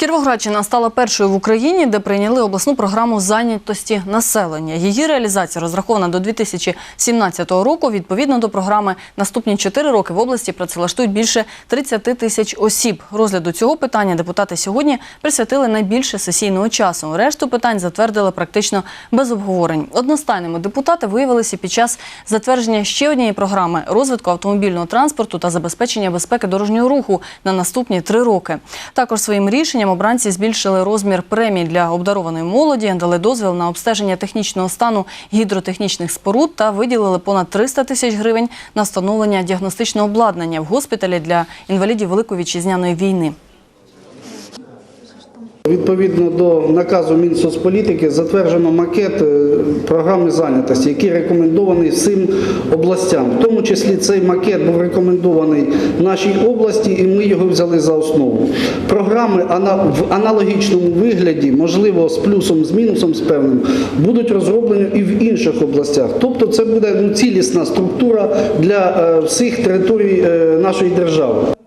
Кіровоградщина стала першою в Україні, де прийняли обласну програму зайнятості населення. Її реалізація розрахована до 2017 року. Відповідно до програми, наступні 4 роки в області працевлаштують більше 30 тисяч осіб. Розгляду цього питання депутати сьогодні присвятили найбільше сесійного часу. Решту питань затвердили практично без обговорень. Одностайними депутати виявилися під час затвердження ще однієї програми розвитку автомобільного транспорту та забезпечення безпеки дорожнього руху на наступні три роки. Також своїм рішенням обранці збільшили розмір премій для обдарованої молоді, дали дозвіл на обстеження технічного стану гідротехнічних споруд та виділили понад 300 тисяч гривень на встановлення діагностичного обладнання в госпіталі для інвалідів Великої вітчизняної війни. Відповідно до наказу Мінсоцполітики затверджено макет е, програми зайнятості, який рекомендований всім областям. В тому числі цей макет був рекомендований нашій області, і ми його взяли за основу. Програми в аналогічному вигляді, можливо, з плюсом, з мінусом, з певним, будуть розроблені і в інших областях. Тобто, це буде ну, цілісна структура для е, всіх територій е, нашої держави.